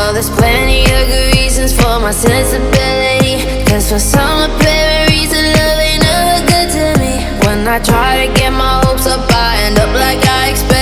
Well, there's plenty of good reasons for my sensibility. Cause for some apparent reason, love ain't ever good to me. When I try to get my hopes up, I end up like I expect.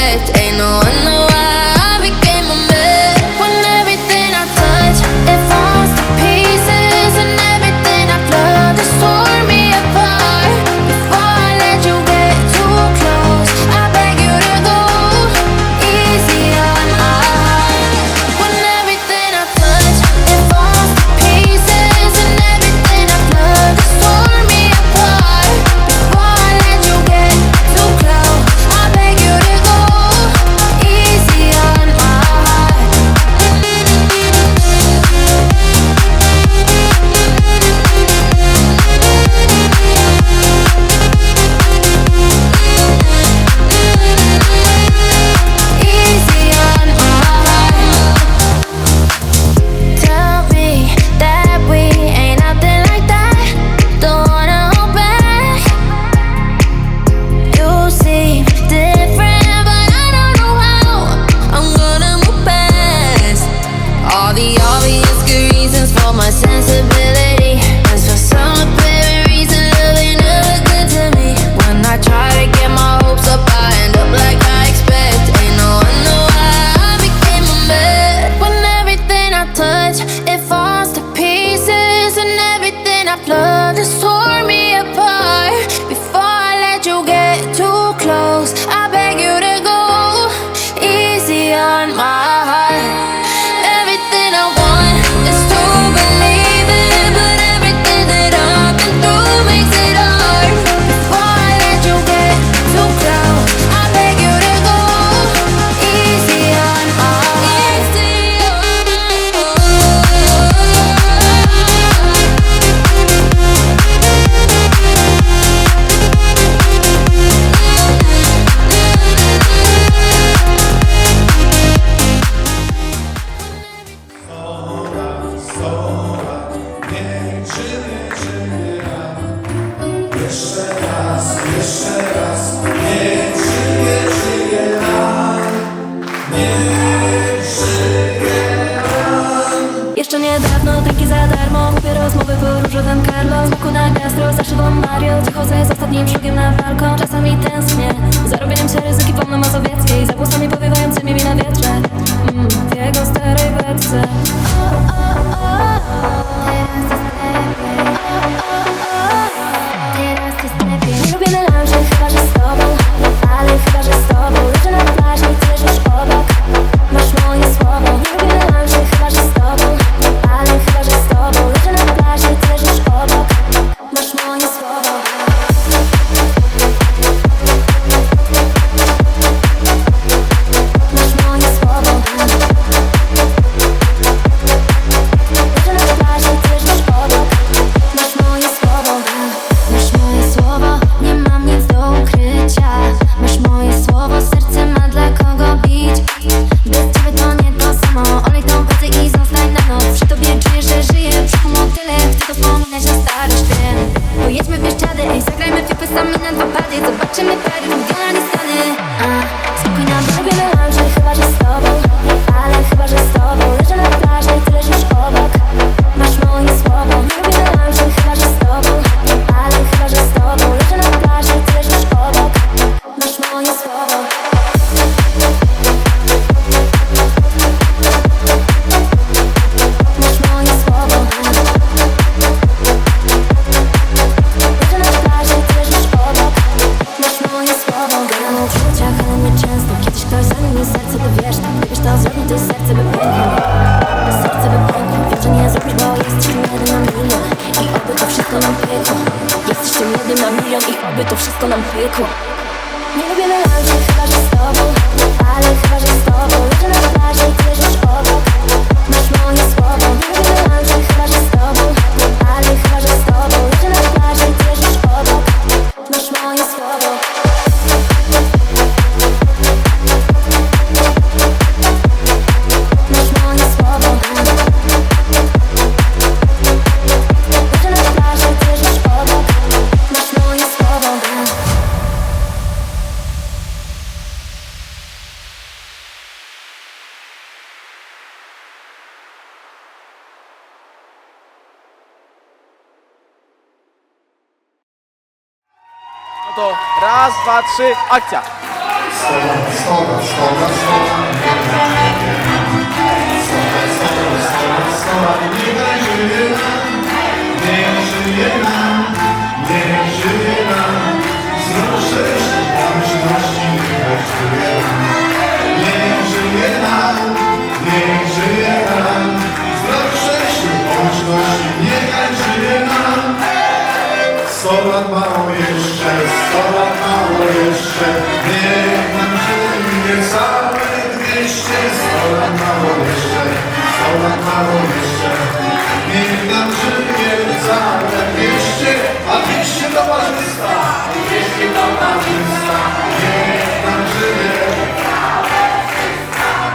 Dwa, trzy, akcja. Sto lat mało jeszcze, sto lat mało jeszcze, niech nam żyje całe dwieście. Sto lat mało jeszcze, sto lat mało jeszcze, niech nam żyje całe dwieście. A dwieście towarzystwa, dwieście towarzystwa, niech nam żyje.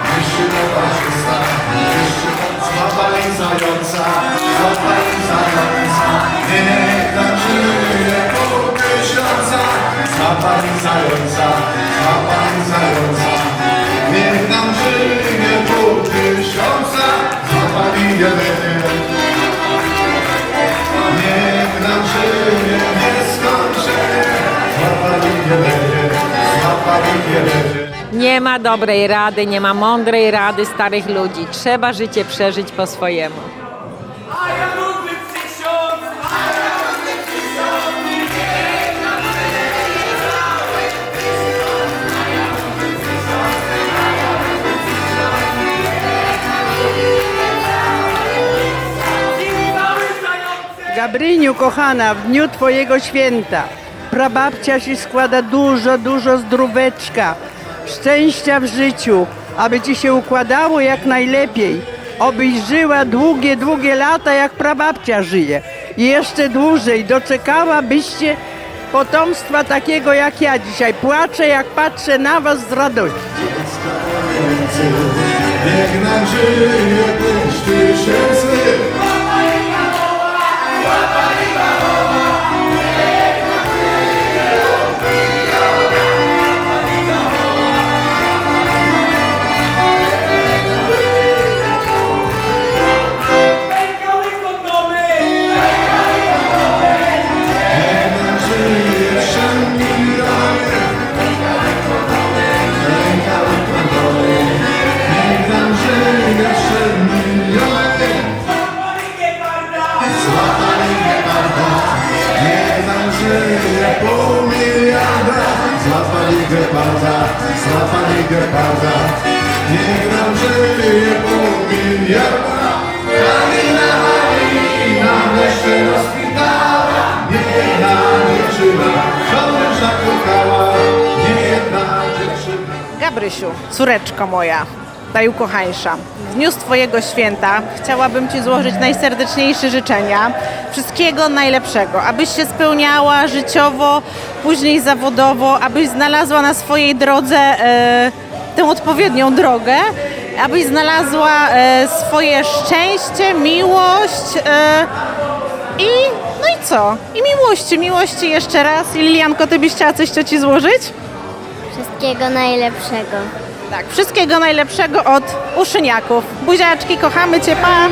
Dwieście towarzystwa, dwieście złapaj zająca, złapaj zająca, niech nam żyje zająca, złapaj zająca, niech nam żyje pół tysiąca. Niech nam żyje nieskończenie. Nie ma dobrej rady, nie ma mądrej rady starych ludzi. Trzeba życie przeżyć po swojemu. Gabryniu, kochana, w dniu Twojego święta prababcia Ci składa dużo, dużo zdróweczka, szczęścia w życiu, aby Ci się układało jak najlepiej, obyś żyła długie, długie lata, jak prababcia żyje i jeszcze dłużej doczekałabyście potomstwa takiego jak ja dzisiaj. Płaczę, jak patrzę na Was z radości. Niech Gabrysiu, córeczko moja, najukochańsza, w dniu Twojego święta chciałabym Ci złożyć najserdeczniejsze życzenia. Wszystkiego najlepszego, abyś się spełniała życiowo, później zawodowo, abyś znalazła na swojej drodze e, tę odpowiednią drogę, abyś znalazła e, swoje szczęście, miłość e, i no i co? I miłości, miłości jeszcze raz. I Lilianko, Ty byś chciała coś Ci złożyć? Wszystkiego najlepszego. Tak, wszystkiego najlepszego od uszyniaków. Buziaczki, kochamy Cię, pa!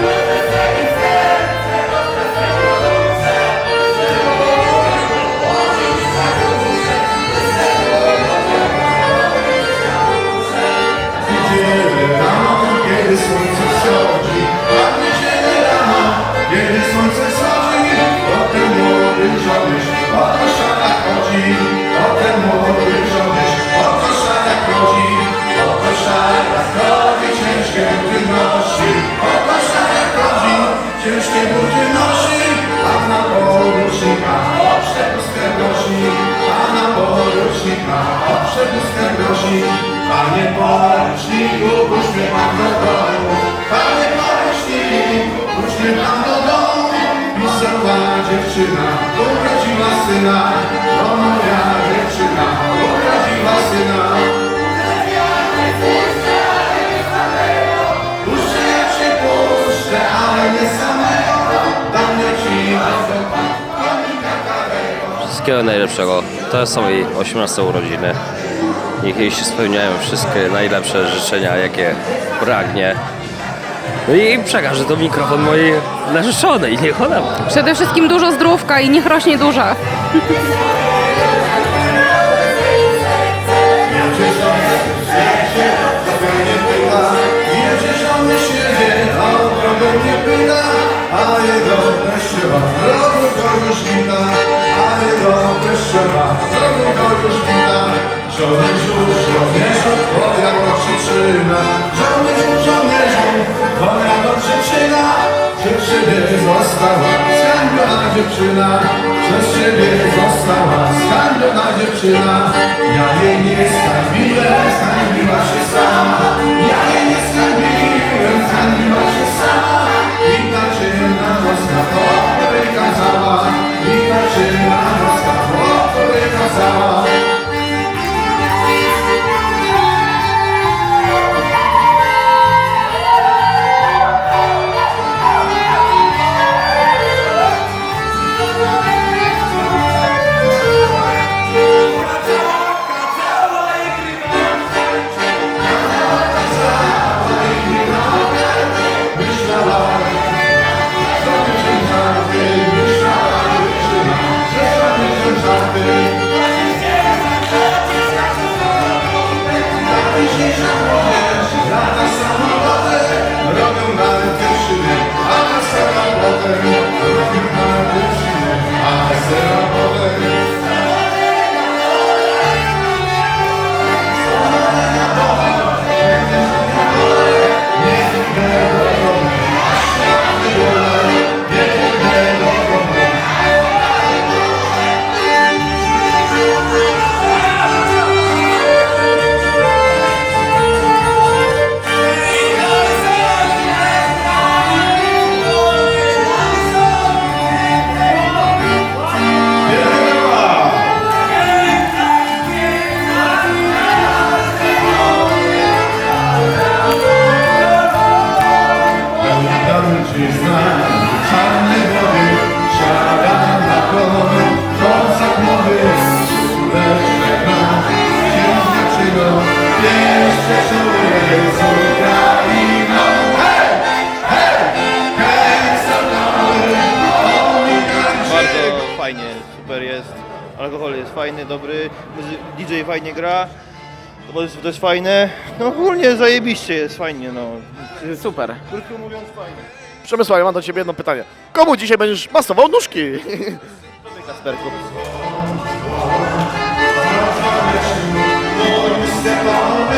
wszystkiego najlepszego. To są jej 18 urodziny. Niech jej się spełniają wszystkie najlepsze życzenia, jakie pragnie. No i przekażę to mikrofon mojej narzeczonej, niech ona. Przede wszystkim dużo zdrówka i niech rośnie duża. Nie pyta, a jego się teściowa Drogu go już wita Żołnierzu, żołnierzu, twoja to przyczyna Żołnierzu, żołnierzu, twoja to przyczyna Przez ciebie została zhańbiona dziewczyna. Przez ciebie została zhańbiona dziewczyna. Ja jej nie zhańbiłem, zhańbiła się sama. Ja fajny, dobry, DJ fajnie gra. To jest, to jest fajne. No ogólnie zajebiście jest, fajnie no. Super. Krótko mówiąc fajnie. Przemysławie, mam do Ciebie jedno pytanie. Komu dzisiaj będziesz masował nóżki? Kasperku. za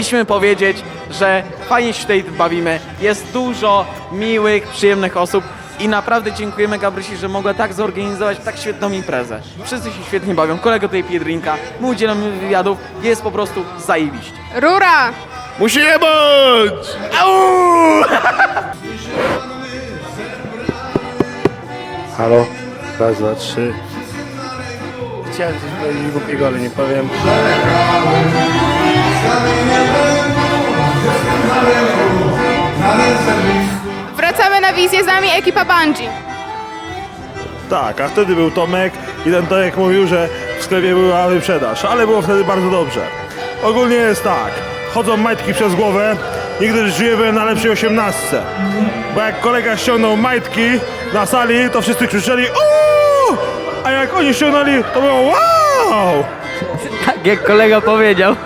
chcieliśmy powiedzieć, że fajnie się tutaj bawimy. Jest dużo miłych, przyjemnych osób i naprawdę dziękujemy Gabrysi, że mogła tak zorganizować tak świetną imprezę. Wszyscy się świetnie bawią, kolega tutaj pije drinka, my udzielamy wywiadów, jest po prostu zajebiście. Rura! Musi jebać! Au! Halo? Raz, dwa, trzy. Chciałem coś powiedzieć głupiego, ale nie powiem. Wracamy na wizję z nami ekipa Bungie. Tak, a wtedy był Tomek i ten Tomek mówił, że w sklepie była wyprzedaż, ale było wtedy bardzo dobrze. Ogólnie jest tak, chodzą majtki przez głowę, nigdy w życiu nie byłem na lepszej osiemnastce. Bo jak kolega ściągnął majtki na sali, to wszyscy krzyczeli uuu! A jak oni ściągnęli, to było wow! Tak jak kolega powiedział.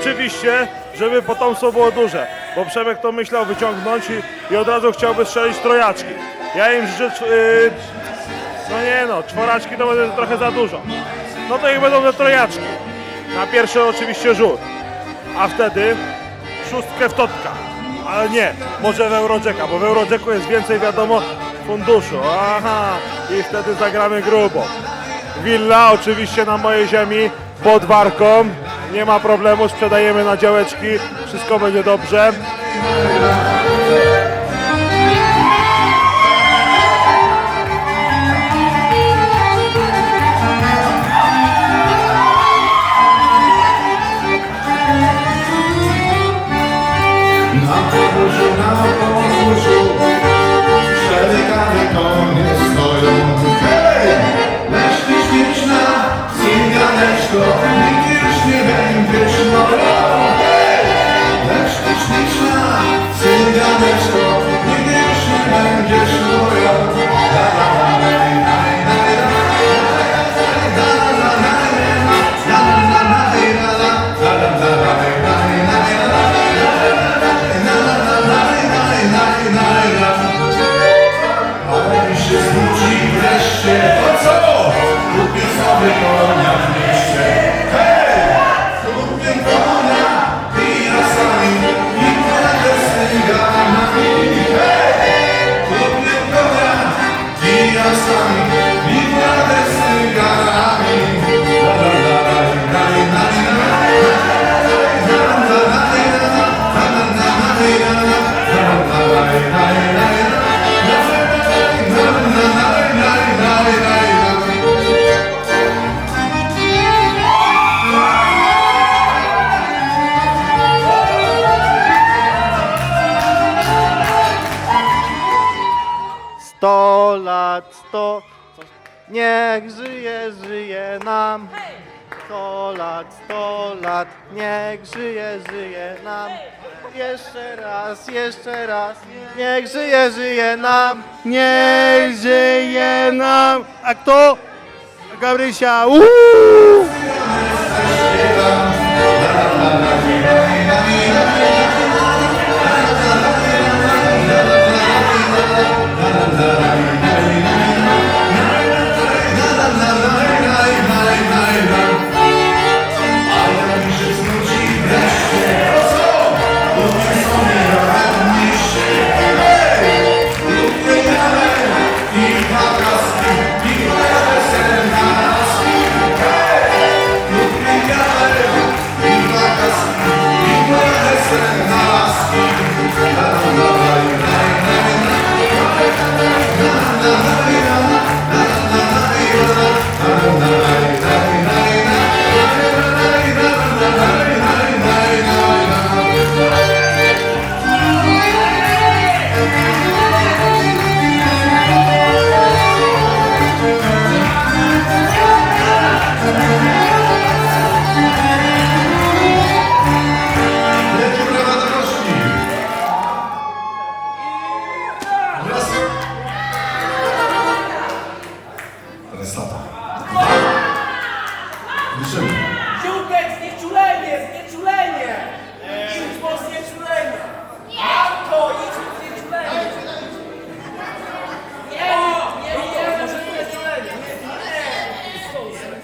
Oczywiście, żeby potomstwo było duże, bo Przemek to myślał wyciągnąć i, i od razu chciałby strzelić trojaczki. Ja im życzę, cz- yy, no nie no, czworaczki to będzie trochę za dużo. No to ich będą te trojaczki. Na pierwszy oczywiście rzut, a wtedy szóstkę w totka. Ale nie, może w Eurojacka, bo w Eurojacku jest więcej wiadomo funduszu. Aha, i wtedy zagramy grubo. Willa oczywiście na mojej ziemi pod warką. Nie ma problemu, sprzedajemy na działeczki. Wszystko będzie dobrze. Sto lat, sto lat, niech żyje, żyje nam. Jeszcze raz, jeszcze raz, niech żyje, żyje nam. Niech żyje nam. A kto? Gabrysia. Uuu!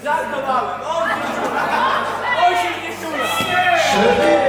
Za to dałem. Osiem nie szula. Trzy.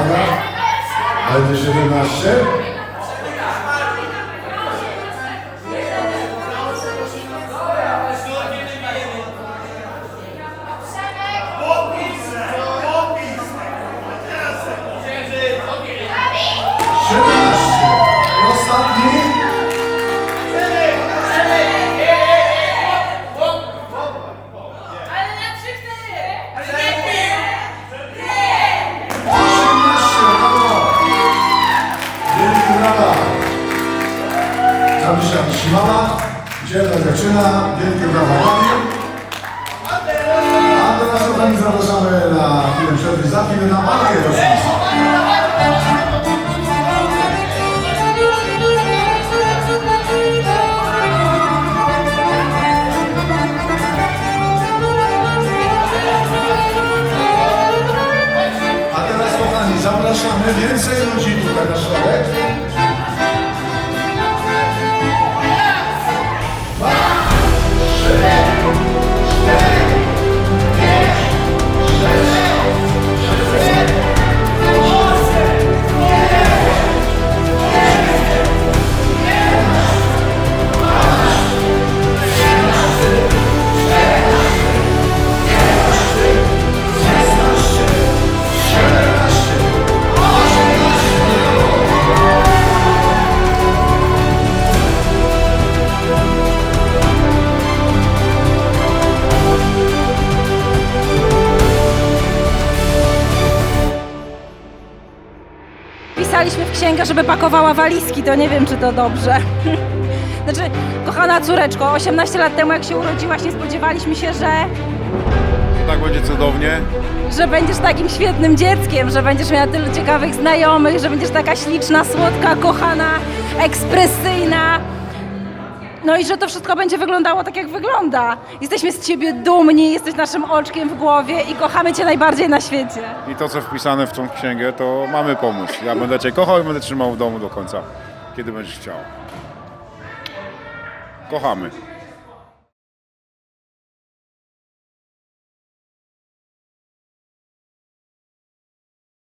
Ania? Będzie 17? Pisaliśmy w księgę, żeby pakowała walizki, to nie wiem, czy to dobrze. Znaczy, kochana córeczko, 18 lat temu jak się urodziłaś, nie spodziewaliśmy się, że, Tak będzie cudownie. że będziesz takim świetnym dzieckiem, że będziesz miała tylu ciekawych znajomych, że będziesz taka śliczna, słodka, kochana, ekspresyjna. No i że to wszystko będzie wyglądało tak, jak wygląda. Jesteśmy z ciebie dumni, jesteś naszym oczkiem w głowie i kochamy cię najbardziej na świecie. I to, co wpisane w tą księgę, to mamy pomóc. Ja będę Cię kochał i będę trzymał w domu do końca, kiedy będziesz chciał. Kochamy.